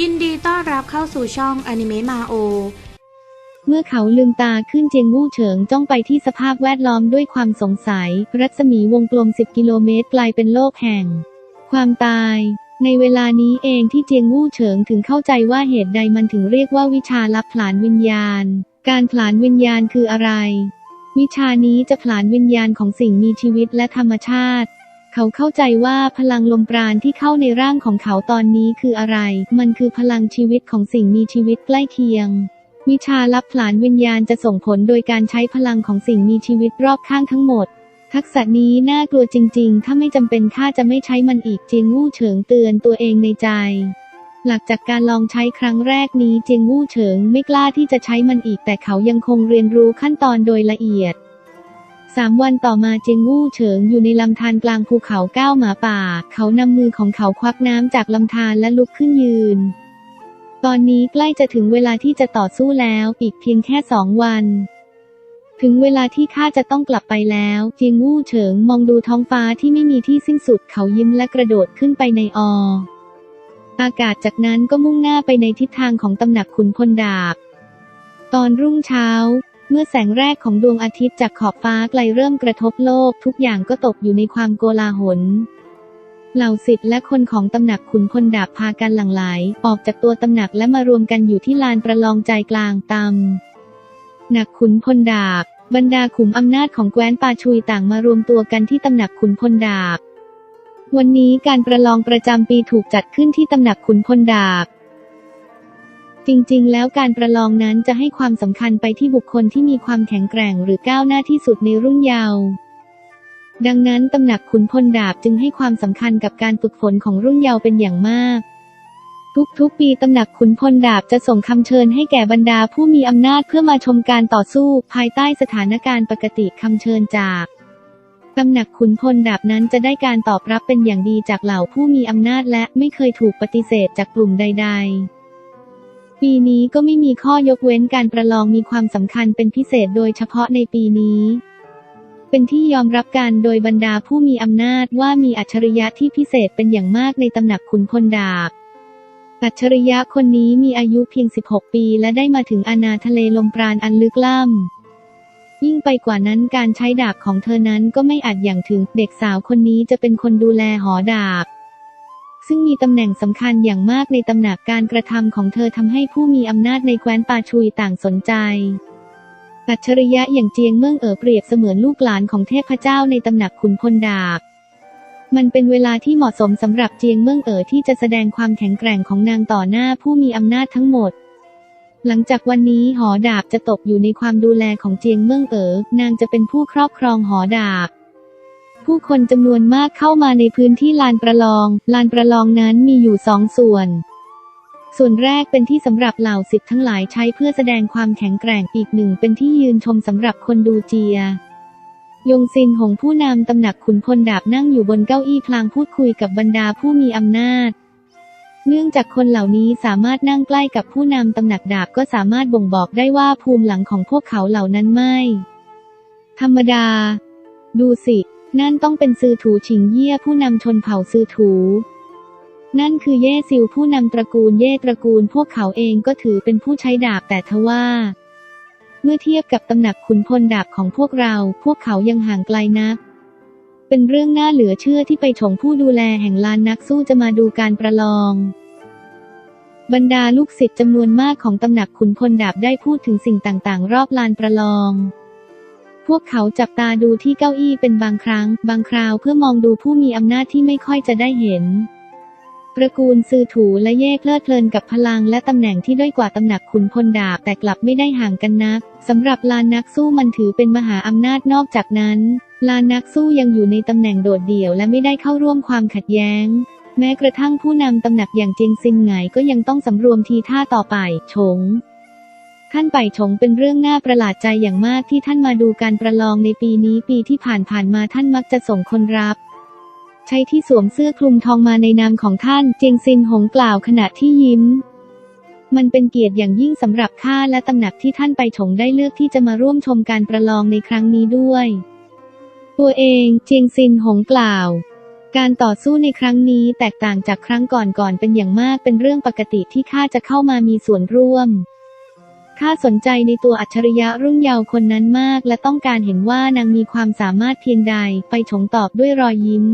ยินดีต้อนรับเข้าสู่ช่องอนิเมะมาโอ เมื่อเขาลืมตาขึ้นเจียงวู่เฉิงจ้องไปที่สภาพแวดล้อมด้วยความสงสัย รัศมีวงกลม 10 กิโลเมตรกลายเป็นโลกแห่ง ความตาย ในเวลานี้เองที่เจียงวู่เฉิงถึงเข้าใจว่าเหตุใดมันถึงเรียกว่าวิชาลับผลานวิญญาณ การผลานวิญญาณคืออะไร วิชานี้จะผลานวิญญาณของสิ่งมีชีวิตและธรรมชาติ เขาเข้าใจว่าพลังลมปราณที่เข้าในร่างของเขาตอนนี้คืออะไร มันคือพลังชีวิตของสิ่งมีชีวิตใกล้เคียง วิชาลับผลานวิญญาณจะส่งผลโดยการใช้พลังของสิ่งมีชีวิตรอบข้างทั้งหมด ทักษะนี้น่ากลัวจริง ๆ ถ้าไม่จำเป็นข้าจะไม่ใช้มันอีกเจียงวู่เฉิงเตือนตัวเองในใจ หลังจากการลองใช้ครั้งแรกนี้เจียงวู่เฉิงไม่กล้าที่จะใช้มันอีกแต่เขายังคงเรียนรู้ขั้นตอนโดยละเอียด สามวันต่อมาเจงวู่เฉิงอยู่ในลำธารกลางภูเขาก้าวหมาป่า เขานำมือของเขาควักน้ำจากลำธารและลุกขึ้นยืน ตอนนี้ใกล้จะถึงเวลาที่จะต่อสู้แล้วอีกเพียงแค่สองวัน ถึงเวลาที่ข้าจะต้องกลับไปแล้วเจียงวู่เฉิงมองดูท้องฟ้าที่ไม่มีที่สิ้นสุดเขายิ้มและกระโดดขึ้นไปในออากาศจากนั้นก็มุ่งหน้าไปในทิศทางของตำหนักขุนพลดาบ ตอนรุ่งเช้า เมื่อแสงแรกของดวงอาทิตย์จากขอบฟ้าไกลเริ่มกระทบโลก ทุกอย่างก็ตกอยู่ในความโกลาหลเหล่าศิษย์และคนของตำหนักขุนพลดาบพากันหลั่งไหล ออกจากตัวตำหนักและมารวมกันอยู่ที่ลานประลองใจกลางตำหนักขุนพลดาบ บรรดาขุมอำนาจของแคว้นปาชุยต่างมารวมตัวกันที่ตำหนักขุนพลดาบ วันนี้การประลองประจำปีถูกจัดขึ้นที่ตำหนักขุนพลดาบ จริงๆ แล้วการประลองนั้นจะให้ความสำคัญไปที่บุคคลที่มีความแข็งแกร่งหรือก้าวหน้าที่สุดในรุ่นเยาว์ดังนั้นตำหนักขุนพลดาบจึงให้ความสำคัญกับการฝึกฝนของรุ่นเยาว์เป็นอย่างมาก ทุกๆ ปีตำหนักขุนพลดาบจะส่งคำเชิญให้แก่บรรดาผู้มีอำนาจเพื่อมาชมการต่อสู้ ภายใต้สถานการณ์ปกติคำเชิญจากตำหนักขุนพลดาบนั้นจะได้การตอบรับเป็นอย่างดีจากเหล่าผู้มีอำนาจและไม่เคยถูกปฏิเสธจากกลุ่มใด ๆ ปีนี้ก็ไม่มีข้อยกเว้นการประลองมีความสำคัญเป็นพิเศษโดยเฉพาะในปีนี้ เป็นที่ยอมรับกันโดยบรรดาผู้มีอำนาจว่ามีอัจฉริยะที่พิเศษเป็นอย่างมากในตำหนักขุนพลดาบ อัจฉริยะคนนี้มีอายุเพียง 16 ปีและได้มาถึงอาณาทะเลลมปราณอันลึกล้ำยิ่งไปกว่านั้นการใช้ดาบของเธอนั้นก็ไม่อาจอย่างถึง เด็กสาวคนนี้จะเป็นคนดูแลหอดาบ ซึ่งมีตำแหน่งสำคัญอย่างมากในตำหนักการกระทำของเธอทำให้ผู้มีอำนาจในแคว้นปาชุยต่างสนใจ อัจฉริยะอย่างเจียงเมืองเอ๋อเปรียบเสมือนลูกหลานของเทพเจ้าในตำหนักขุนพลดาบ มันเป็นเวลาที่เหมาะสมสำหรับเจียงเมืองเอ๋อที่จะแสดงความแข็งแกร่งของนางต่อหน้าผู้มีอำนาจทั้งหมดหลังจากวันนี้หอดาบจะตกอยู่ในความดูแลของเจียงเมืองเอ๋อนางจะเป็นผู้ครอบครองหอดาบ ผู้คนจำนวนมากเข้ามาในพื้นที่ลานประลอง ลานประลองนั้นมีอยู่สองส่วน ส่วนแรกเป็นที่สำหรับเหล่าสิทธิ์ทั้งหลายใช้เพื่อแสดงความแข็งแกร่งอีกหนึ่งเป็นที่ยืนชมสำหรับคนดูเจีย ยงซินหงผู้นำตำหนักขุนพลดาบนั่งอยู่บนเก้าอี้พลางพูดคุยกับบรรดาผู้มีอำนาจ เนื่องจากคนเหล่านี้สามารถนั่งใกล้กับผู้นำตำหนักดาบก็สามารถบ่งบอกได้ว่าภูมิหลังของพวกเขาเหล่านั้นไม่ ธรรมดา ดูสิ นั่นต้องเป็นซือถูฉิงเยี่ยผู้นำชนเผ่าซือถู นั่นคือเย่ซิวผู้นำตระกูลเย่ตระกูลพวกเขาเองก็ถือเป็นผู้ใช้ดาบแต่ทว่า เมื่อเทียบกับตำหนักขุนพลดาบของพวกเรา พวกเขายังห่างไกลนัก เป็นเรื่องน่าเหลือเชื่อที่ไปชงผู้ดูแลแห่งลานนักสู้จะมาดูการประลองบรรดาลูกศิษย์จำนวนมากของตำหนักขุนพลดาบได้พูดถึงสิ่งต่างๆ รอบลานประลอง พวกเขาจับตาดูที่เก้าอี้เป็นบางครั้ง บางคราวเพื่อมองดูผู้มีอำนาจที่ไม่ค่อยจะได้เห็นตระกูลซือถูและเย่เพลิดเพลินกับพลังและตำแหน่งที่ด้อยกว่าตำหนักขุนพลดาบแต่กลับไม่ได้ห่างกันนักสำหรับลานนักสู้มันถือเป็นมหาอำนาจนอกจากนั้น ลานนักสู้ยังอยู่ในตำแหน่งโดดเดี่ยวและไม่ได้เข้าร่วมความขัดแย้ง แม้กระทั่งผู้นำตำหนักอย่างเจียงซินไงก็ยังต้องสำรวมทีท่าต่อไป ชง ท่านไปชงเป็นเรื่องน่าประหลาดใจอย่างมากที่ท่านมาดูการประลองในปีนี้ปีที่ผ่านๆมาท่านมักจะส่งคนรับใช้ที่สวมเสื้อคลุมทองมาในนามของท่าน เจียงซินหงกล่าวขณะที่ยิ้ม มันเป็นเกียรติอย่างยิ่งสำหรับข้าและตำหนักที่ท่านไปชงได้เลือกที่จะมาร่วมชมการประลองในครั้งนี้ด้วย ตัวเองเจียงซินหงกล่าว การต่อสู้ในครั้งนี้แตกต่างจากครั้งก่อนๆเป็นอย่างมากเป็นเรื่องปกติที่ข้าจะเข้ามามีส่วนร่วม ข้าสนใจในตัวอัจฉริยะรุ่นเยาว์คนนั้นมาก และต้องการเห็นว่านางมีความสามารถเพียงใด ไปฉงตอบด้วยรอยยิ้ม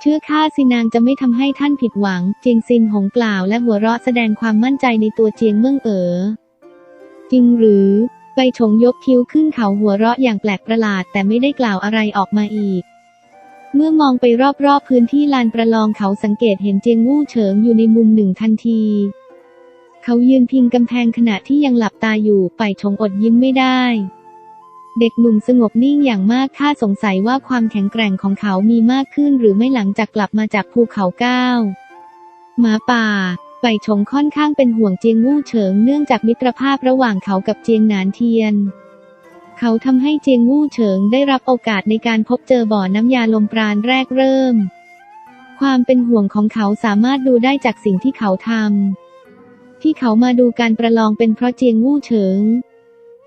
เชื่อข้าสินางจะไม่ทำให้ท่านผิดหวัง เจียงซินหงกล่าวและหัวเราะแสดงความมั่นใจในตัวเจียงเมืองเอ๋อ จริงหรือ ไปฉงยกคิ้วขึ้นเขาหัวเราะอย่างแปลกประหลาด แต่ไม่ได้กล่าวอะไรออกมาอีกเมื่อมองไปรอบๆพื้นที่ลานประลองเขาสังเกตเห็นเจียงวู่เฉิงอยู่ในมุมหนึ่งทันที เขายืนพิงกำแพงขณะที่ยังหลับตาอยู่ไปชงอดยิ้มไม่ได้เด็กหนุ่มสงบนิ่งอย่างมากข้าสงสัยว่าความแข็งแกร่งของเขามีมากขึ้นหรือไม่หลังจากกลับมาจากภูเขาก้าวหมาป่า ไปชงค่อนข้างเป็นห่วงเจียงวู่เฉิงเนื่องจากมิตรภาพระหว่างเขากับเจียงหนานเทียน เขาทำให้เจียงวู่เฉิงได้รับโอกาสในการพบเจอบ่อน้ำยาลมปราณแรกเริ่ม ความเป็นห่วงของเขาสามารถดูได้จากสิ่งที่เขาทำ ที่เขามาดูการประลองเป็นเพราะเจียงวู่เฉิง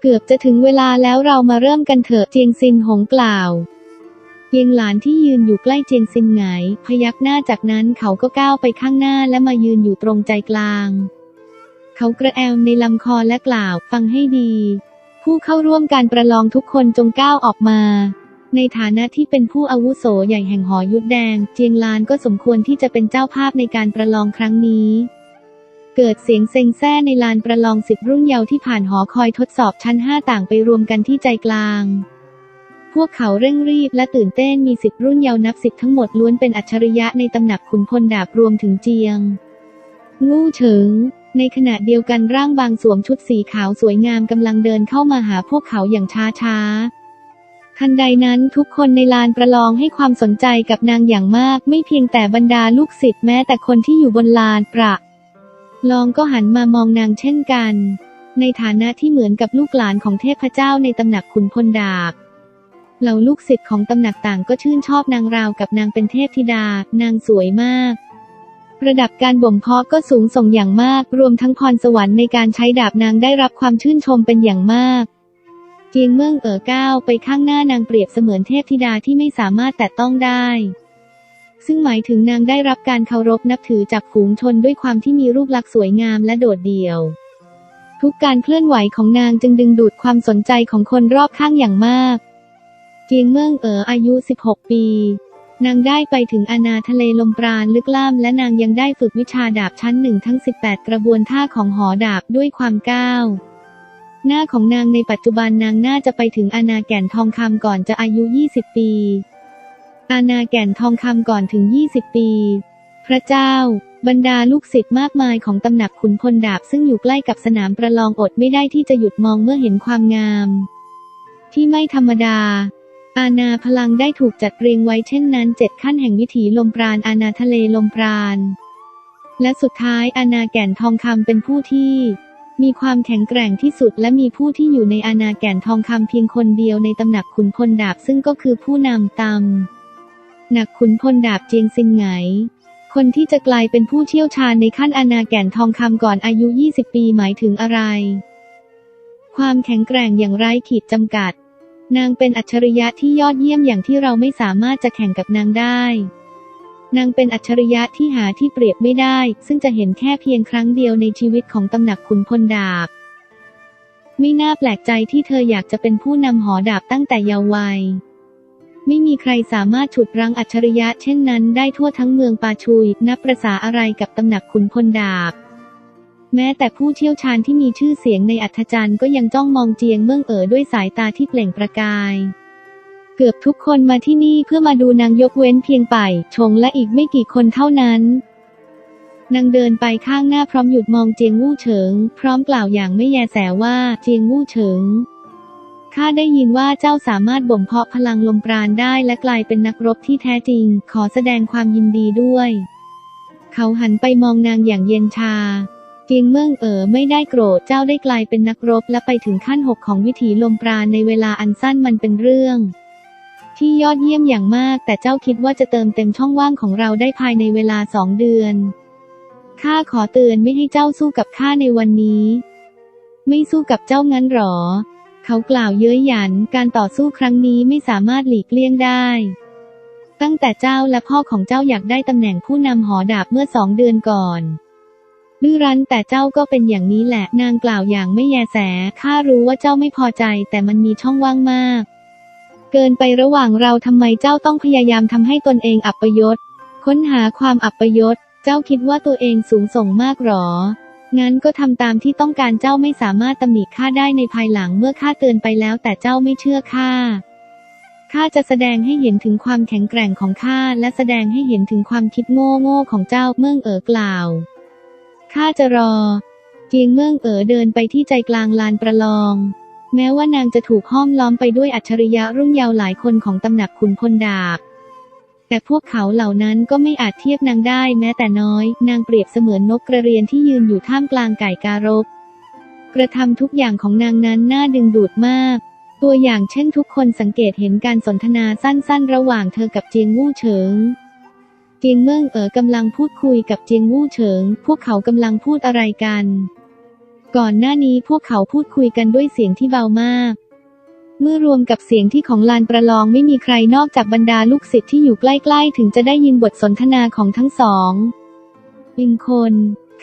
เกือบจะถึงเวลาแล้วเรามาเริ่มกันเถอะเจียงซินหงกล่าวเจียงหลานที่ยืนอยู่ใกล้เจียงซินหงพยักหน้าจากนั้นเขาก็ก้าวไปข้างหน้าและมายืนอยู่ตรงใจกลาง เขากระแอมในลำคอและกล่าวฟังให้ดี ผู้เข้าร่วมการประลองทุกคนจงก้าวออกมา ในฐานะที่เป็นผู้อาวุโสใหญ่แห่งหอยุดแดง เจียงลานก็สมควรที่จะเป็นเจ้าภาพในการประลองครั้งนี้ เกิดเสียงเซ็งแซ่ในลานประลองสิบรุ่นเยาว์ที่ผ่านหอคอยทดสอบชั้นห้าต่างไปรวมกันที่ใจกลาง พวกเขาเร่งรีบและตื่นเต้นมีสิบรุ่นเยาว์นับสิบทั้งหมดล้วนเป็นอัจฉริยะในตำหนักขุนพลดาบรวมถึงเจียง งูเฉิง ในขณะเดียวกันร่างบางสวมชุดสีขาวสวยงามกำลังเดินเข้ามาหาพวกเขาอย่างช้าช้าทันใดนั้นทุกคนในลานประลองให้ความสนใจกับนางอย่างมาก ไม่เพียงแต่บรรดาลูกศิษย์แม้แต่คนที่อยู่บนลานประ ลองก็หันมามองนางเช่นกัน ในฐานะที่เหมือนกับลูกหลานของเทพเจ้าในตำหนักขุนพลดาบเหล่าลูกศิษย์ของตำหนักต่างก็ชื่นชอบนางราวกับนางเป็นเทพธิดา นางสวยมาก ระดับการบ่มเพาะก็สูงส่งอย่างมาก รวมทั้งพรสวรรค์ในการใช้ดาบนางได้รับความชื่นชมเป็นอย่างมากเจียงเมืองเอ๋อก้าวไปข้างหน้านางเปรียบเสมือนเทพธิดาที่ไม่สามารถแตะต้องได้ ซึ่งหมายถึงนางได้รับการเคารพนับถือจากฝูงชนด้วยความที่มีรูปลักษณ์สวยงามและโดดเดี่ยว ทุกการเคลื่อนไหวของนางจึงดึงดูดความสนใจของคนรอบข้างอย่างมากเจียงเมืองเอ๋ออายุ 16 ปี นางได้ไปถึงอาณาทะเลลมปราณลึกล่าม และนางยังได้ฝึกวิชาดาบชั้นหนึ่งทั้ง 18 กระบวนท่าของหอดาบด้วยความก้าวหน้าของนางในปัจจุบันนางน่าจะไปถึงอาณาแก่นทองคำก่อนจะอายุ 20 ปี อาณาแก่นทองคำก่อนถึง 20 ปี พระเจ้า บรรดาลูกศิษย์มากมายของตำหนักขุนพลดาบซึ่งอยู่ใกล้กับสนามประลองอดไม่ได้ที่จะหยุดมองเมื่อเห็นความงาม ที่ไม่ธรรมดา อาณาพลังได้ถูกจัดเรียงไว้เช่นนั้นเจ็ดขั้นแห่งวิถีลมปราณอาณาทะเลลมปราณและสุดท้ายอาณาแก่นทองคำเป็นผู้ที่มีความแข็งแกร่งที่สุดและมีผู้ที่อยู่ในอาณาแก่นทองคำเพียงคนเดียวในตำหนักขุนพลดาบซึ่งก็คือผู้นำตำ หนักขุนพลดาบเจียงซิงไง คนที่จะกลายเป็นผู้เชี่ยวชาญในขั้นอาณาแก่นทองคำก่อนอายุ 20 ปีหมายถึงอะไร ความแข็งแกร่งอย่างไร้ขีดจำกัด นางเป็นอัจฉริยะที่ยอดเยี่ยมอย่างที่เราไม่สามารถจะแข่งกับนางได้ นางเป็นอัจฉริยะที่หาที่เปรียบไม่ได้ ซึ่งจะเห็นแค่เพียงครั้งเดียวในชีวิตของตำหนักขุนพลดาบ ไม่น่าแปลกใจที่เธออยากจะเป็นผู้นำหอดาบตั้งแต่เยาว์วัย ไม่มีใครสามารถฉุดรั้งอัจฉริยะเช่นนั้นได้ทั่วทั้งเมืองปาชุย นับประษาอะไรกับตำหนักขุนพลดาบ แม้แต่ผู้เชี่ยวชาญที่มีชื่อเสียงในอัธจันทร์ก็ยังจ้องมองเจียงเมืองเอ๋อด้วยสายตาที่เปล่งประกาย เกือบทุกคนมาที่นี่เพื่อมาดูนางยกเว้นเพียงป่ายชงและอีกไม่กี่คนเท่านั้นนางเดินไปข้างหน้าพร้อมหยุดมองเจียงวู่เฉิง พร้อมกล่าวอย่างไม่แยแสว่าเจียงวู่เฉิง ข้าได้ยินว่าเจ้าสามารถบ่มเพาะพลังลมปราณได้และกลายเป็นนักรบที่แท้จริง ขอแสดงความยินดีด้วย เขาหันไปมองนางอย่างเย็นชา เจียงเมืองเอ๋อไม่ได้โกรธเจ้าได้กลายเป็นนักรบและไปถึงขั้นหกของวิถีลมปราณในเวลาอันสั้นมันเป็นเรื่อง ที่ยอดเยี่ยมอย่างมาก แต่เจ้าคิดว่าจะเติมเต็มช่องว่างของเราได้ภายในเวลาสองเดือนข้าขอเตือนไม่ให้เจ้าสู้กับข้าในวันนี้ ไม่สู้กับเจ้างั้นหรอ เขากล่าวเย้ยหยันการต่อสู้ครั้งนี้ไม่สามารถหลีกเลี่ยงได้ ตั้งแต่เจ้าและพ่อของเจ้าอยากได้ตำแหน่งผู้นำหอดาบเมื่อสองเดือนก่อนดื้อรั้นแต่เจ้าก็เป็นอย่างนี้แหละนางกล่าวอย่างไม่แยแสข้ารู้ว่าเจ้าไม่พอใจแต่มันมีช่องว่างมาก เกินไประหว่างเราทำไมเจ้าต้องพยายามทำให้ตนเองอับปยศ ค้นหาความอับปยศ เจ้าคิดว่าตัวเองสูงส่งมากหรอ งั้นก็ทำตามที่ต้องการเจ้าไม่สามารถตำหนิข้าได้ในภายหลังเมื่อข้าเตือนไปแล้วแต่เจ้าไม่เชื่อข้าข้าจะแสดงให้เห็นถึงความแข็งแกร่งของข้าและแสดงให้เห็นถึงความคิดโง่โง่ของเจ้าเมื่องเอ๋อกล่าวข้าจะรอ เจียงเมืองเอ๋อเดินไปที่ใจกลางลานประลอง แม้ว่านางจะถูกห้อมล้อมไปด้วยอัจฉริยะรุ่งเยาว์หลายคนของตำหนักขุนพลดาบ แต่พวกเขาเหล่านั้นก็ไม่อาจเทียบนางได้แม้แต่น้อย นางเปรียบเสมือนนกกระเรียนที่ยืนอยู่ท่ามกลางไก่การบกระทำทุกอย่างของนางนั้นน่าดึงดูดมาก ตัวอย่างเช่นทุกคนสังเกตเห็นการสนทนาสั้นๆ ระหว่างเธอกับเจียงวู่เฉิง เจียงเมืองเอ๋อกำลังพูดคุยกับเจียงวู่เฉิง พวกเขากำลังพูดอะไรกัน ก่อนหน้านี้พวกเขาพูดคุยกันด้วยเสียงที่เบามาก เมื่อรวมกับเสียงที่ของลานประลองไม่มีใครนอกจากบรรดาลูกศิษย์ที่อยู่ใกล้ๆ ถึงจะได้ยินบทสนทนาของทั้งสองอิงคน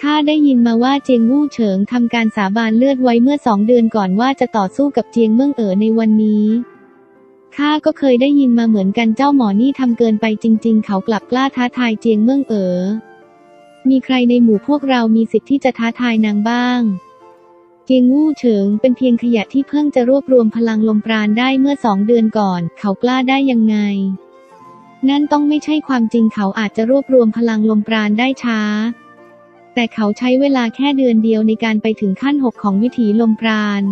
ข้าได้ยินมาว่าเจียงวู่เฉิงทำการสาบานเลือดไว้เมื่อสองเดือนก่อนว่าจะต่อสู้กับเจียงเมืองเอ๋อในวันนี้ข้าก็เคยได้ยินมาเหมือนกันเจ้าหมอนี่ทำเกินไปจริง ๆ เขากลับกล้าท้าทายเจียงเมืองเอ๋อมีใครในหมู่พวกเรามีสิทธิ์ที่จะท้าทายนางบ้าง เจียงวู่เฉิงเป็นเพียงขยะที่เพิ่งจะรวบรวมพลังลมปราณได้เมื่อสองเดือนก่อน เขากล้าได้ยังไง นั่นต้องไม่ใช่ความจริงเขาอาจจะรวบรวมพลังลมปราณได้ช้า แต่เขาใช้เวลาแค่เดือนเดียวในการไปถึงขั้นหกของวิถีลมปราณ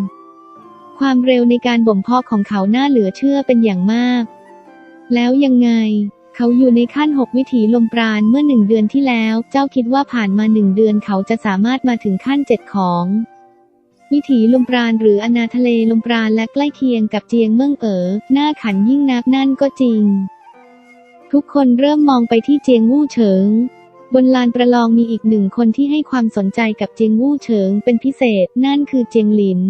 ความเร็วในการบ่มเพาะของเขาน่าเหลือเชื่อเป็นอย่างมาก แล้วยังไง เขาอยู่ในขั้นหกวิถีลมปราณเมื่อหนึ่งเดือนที่แล้ว เจ้าคิดว่าผ่านมาหนึ่งเดือนเขาจะสามารถมาถึงขั้นเจ็ดของ วิถีลมปราณหรืออนาทะเลลมปราณและใกล้เคียงกับเจียงเมืองเอ๋อหน้าขันยิ่งนักนั่นก็จริง ทุกคนเริ่มมองไปที่เจียงวู่เฉิง บนลานประลองมีอีกหนึ่งคนที่ให้ความสนใจกับเจียงวู่เฉิงเป็นพิเศษนั่นคือเจียงหลิน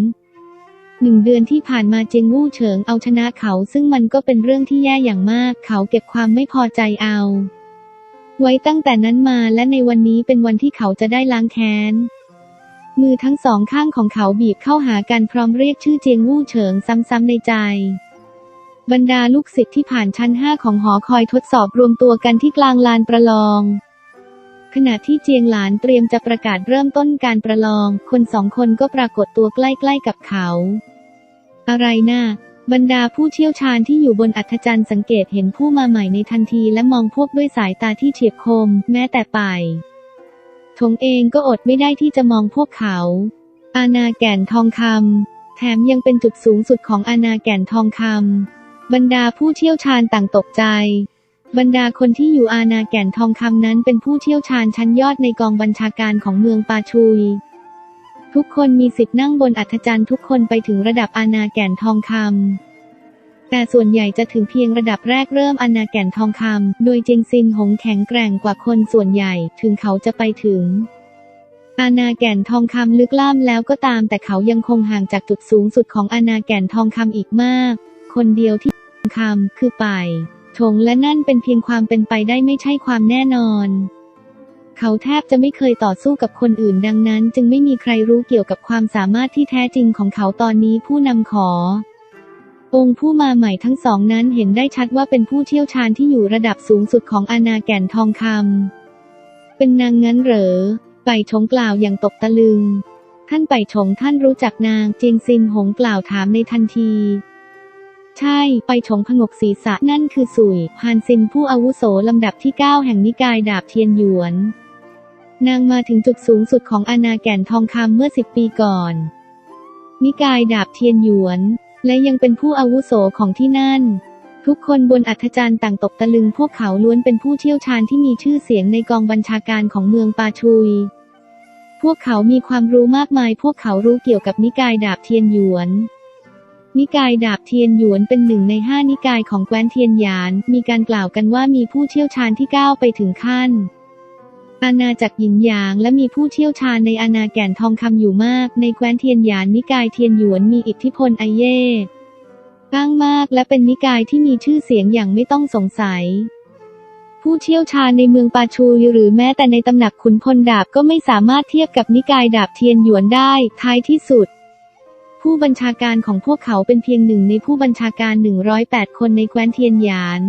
หนึ่งเดือนที่ผ่านมาเจียงวู่เฉิงเอาชนะเขาซึ่งมันก็เป็นเรื่องที่แย่อย่างมาก เขาเก็บความไม่พอใจเอา ไว้ตั้งแต่นั้นมาและในวันนี้เป็นวันที่เขาจะได้ล้างแค้น มือทั้งสองข้างของเขาบีบเข้าหากันพร้อมเรียกชื่อเจียงวู่เฉิงซ้ำๆในใจ บรรดาลูกศิษย์ที่ผ่านชั้นห้าของหอคอยทดสอบรวมตัวกันที่กลางลานประลอง ขณะที่เจียงหลานเตรียมจะประกาศเริ่มต้นการประลอง คนสองคนก็ปรากฏตัวใกล้ๆกับเขา อะไรนะ่ะบรรดาผู้เชี่ยวชาญที่อยู่บนอัธจันทร์สังเกตเห็นผู้มาใหม่ในทันทีและมองพวกด้วยสายตาที่เฉียบคม แม้แต่ไป ทงเองก็อดไม่ได้ที่จะมองพวกเขา อาณาแก่นทองคำแถมยังเป็นจุดสูงสุดของอาณาแก่นทองคำบรรดาผู้เชี่ยวชาญต่างตกใจ บรรดาคนที่อยู่อาณาแก่นทองคำนั้นเป็นผู้เชี่ยวชาญชั้นยอดในกองบัญชาการของเมืองปาชุย ทุกคนมีสิทธิ์นั่งบนอัธจันทร์ทุกคนไปถึงระดับอาณาแก่นทองคำ แต่ส่วนใหญ่จะถึงเพียงระดับแรกเริ่มอาณาแก่นทองคำ โดยเจงซินหงแข็งแกร่งกว่าคนส่วนใหญ่ ถึงเขาจะไปถึงอาณาแก่นทองคำลึกล่ามแล้วก็ตาม แต่เขายังคงห่างจากจุดสูงสุดของอาณาแก่นทองคำอีกมาก คนเดียวที่ทองคำคือไปชงและนั่นเป็นเพียงความเป็นไปได้ไม่ใช่ความแน่นอน เขาแทบจะไม่เคยต่อสู้กับคนอื่นดังนั้น จึงไม่มีใครรู้เกี่ยวกับความสามารถที่แท้จริงของเขาตอนนี้ผู้นำขอ องค์ผู้มาใหม่ทั้งสองนั้นเห็นได้ชัดว่าเป็นผู้เชี่ยวชาญที่อยู่ระดับสูงสุดของอาณาแก่นทองคำเป็นนางงั้นเหรอ ไปชงกล่าวอย่างตกตะลึง ท่านไปชงท่านรู้จักนางเจียงซินหงกล่าวถามในทันทีใช่ ไปชงผงกศีรษะนั่นคือสุยฮานซินผู้อาวุโสลำดับที่ 9 แห่งนิกายดาบเทียนหยวน นางมาถึงจุดสูงสุดของอาณาแก่นทองคำเมื่อสิบปีก่อน นิกายดาบเทียนหยวน และยังเป็นผู้อาวุโสของที่นั่น ทุกคนบนอัธจันทร์ต่างตกตะลึงพวกเขาล้วนเป็นผู้เชี่ยวชาญที่มีชื่อเสียงในกองบัญชาการของเมืองปาชุย พวกเขามีความรู้มากมาย พวกเขารู้เกี่ยวกับนิกายดาบเทียนหยวนนิกายดาบเทียนหยวนเป็นหนึ่งในห้านิกายของแคว้นเทียนหยาน มีการกล่าวกันว่ามีผู้เชี่ยวชาญที่ก้าวไปถึงขั้น อาณาจักรหยินหยางและมีผู้เชี่ยวชาญในอาณาแก่นทองคำอยู่มาก ในแคว้นเทียนหยานนิกายเทียนหยวนมีอิทธิพลไอเย่ก้างมากและเป็นนิกายที่มีชื่อเสียงอย่างไม่ต้องสงสัย ผู้เชี่ยวชาญในเมืองปาชูหรือแม้แต่ในตำหนักขุนพลดาบก็ไม่สามารถเทียบกับนิกายดาบเทียนหยวนได้ ท้ายที่สุด ผู้บัญชาการของพวกเขาเป็นเพียงหนึ่งในผู้บัญชาการ 108 คนในแคว้นเทียนหยาน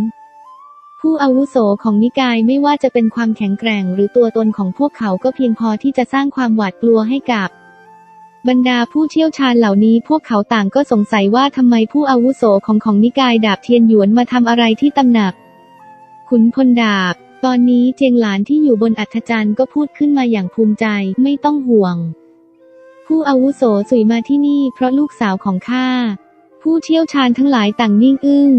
ผู้อาวุโสของนิกายไม่ว่าจะเป็นความแข็งแกร่ง หรือตัวตนของพวกเขาก็เพียงพอที่จะสร้างความหวาดกลัวให้กับบรรดาผู้เชี่ยวชาญเหล่านี้พวกเขาต่างก็สงสัยว่าทำไมผู้อาวุโสของของนิกายดาบเทียนหยวนมาทำอะไรที่ตำหนัก ขุนพลดาบ ตอนนี้เจียงหลานที่อยู่บนอัฐจันทร์ก็พูดขึ้นมาอย่างภูมิใจไม่ต้องห่วง ผู้อาวุโสสุยมาที่นี่เพราะลูกสาวของข้าผู้เชี่ยวชาญทั้งหลายต่างนิ่งอึ้ง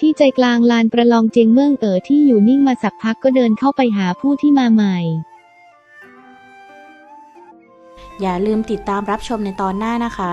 ที่ใจกลางลานประลองเจียงเมืองเอ๋อที่อยู่นิ่งมาสักพักก็เดินเข้าไปหาผู้ที่มาใหม่ อย่าลืมติดตามรับชมในตอนหน้านะคะ